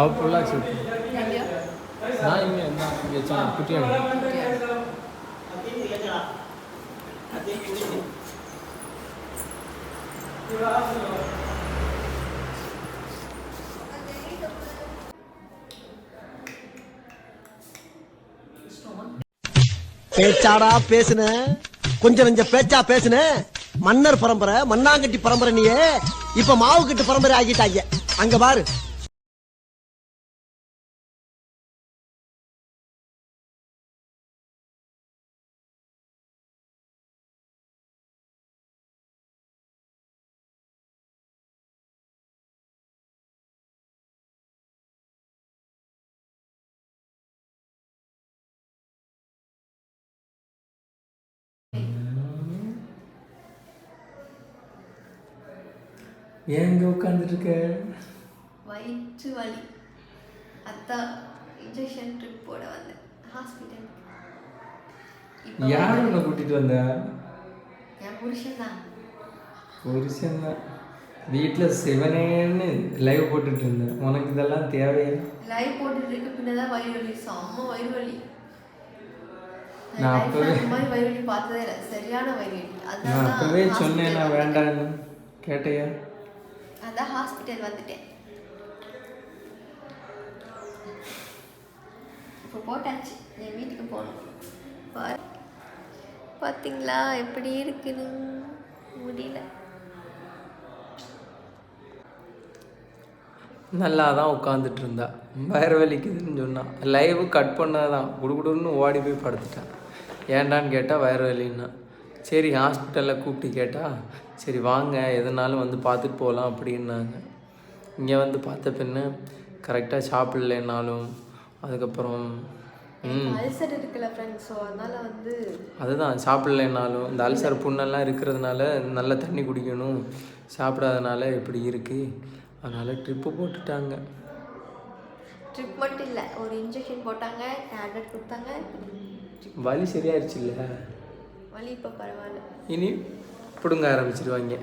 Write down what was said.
அவள் விட்டு எங்கேயோ நான் இங்கே நான் இங்கே சொன்னேன் குட்டியாடு பேச்சாடா பேசுன? கொஞ்சம் நெஞ்ச பேச்சா பேசுன? மன்னர் பரம்பரை மண்ணாங்கட்டி பரம்பரை நீயே. இப்ப மாவு கட்டு பரம்பரை ஆகிட்டாங்க. அங்க பாரு. ஏன் இங்கே உட்காந்துட்டு இருக்க வயிற்று வலி. அத்தா இன்ஜெக்ஷன் ட்ரிப் போட வந்தேன். ஹாஸ்பிட்டல் யார் உன்னை கூட்டிகிட்டு வந்த? என் புருஷன் தான். புருஷன் தான். வீட்டில் சிவனேன்னு லைவ் போட்டுட்டு இருந்தேன். உனக்கு இதெல்லாம் தேவையா? லைவ் போட்டுட்டு இருக்கு பின்னதான் வயிறு வலி. செம்ம வயிறு வலி. நான் அப்பவே- வயிறு வலி பார்த்ததே இல்லை. சரியான வயிறு வலி. நான் அப்பவே சொன்னேன். வேண்டான்னு. கேட்டையா? அதான் ஹாஸ்பிட்டல் வந்துட்டேன். இப்போ போட்டாச்சு. என் வீட்டுக்கு போகணும். பார்த்தீங்களா எப்படி இருக்குன்னு? முடியல. நல்லா தான் உட்காந்துட்டு இருந்தா. வயிறு வலிக்குதுன்னு சொன்னான் லைவ் கட் பண்ணதான். குடுகுடுன்னு ஓடி போய் படுத்துட்டான். ஏண்டான்னு கேட்டால் வயிறு வலின்னா. சரி ஹாஸ்பிட்டலில் கூப்பிட்டு கேட்டா சரி வாங்க எதுனாலும் வந்து பார்த்துட்டு போகலாம் அப்படின்னாங்க. இங்கே வந்து பார்த்த பின்ன கரெக்டாக சாப்பிடலைன்னாலும் அதுக்கப்புறம் அல்சர் இருக்குல்ல ஃப்ரெண்ட்ஸ் ஸோ அதனால வந்து அதுதான் சாப்பிடலைனாலும் இந்த அல்சர் புண்ணெல்லாம் இருக்கிறதுனால நல்ல தண்ணி குடிக்கணும். சாப்பிடாதனால இப்படி இருக்குது அதனால் ட்ரிப்பு போட்டுட்டாங்க. ட்ரிப் மட்டும் இல்லை ஒரு இன்ஜெக்ஷன் போட்டாங்க டேப்லெட் கொடுத்தாங்க வலி சரியாயிருச்சு இல்லை வலி இப்போ பரவாயில்ல. இனி பிடுங்க ஆரம்பிச்சிருவாங்க.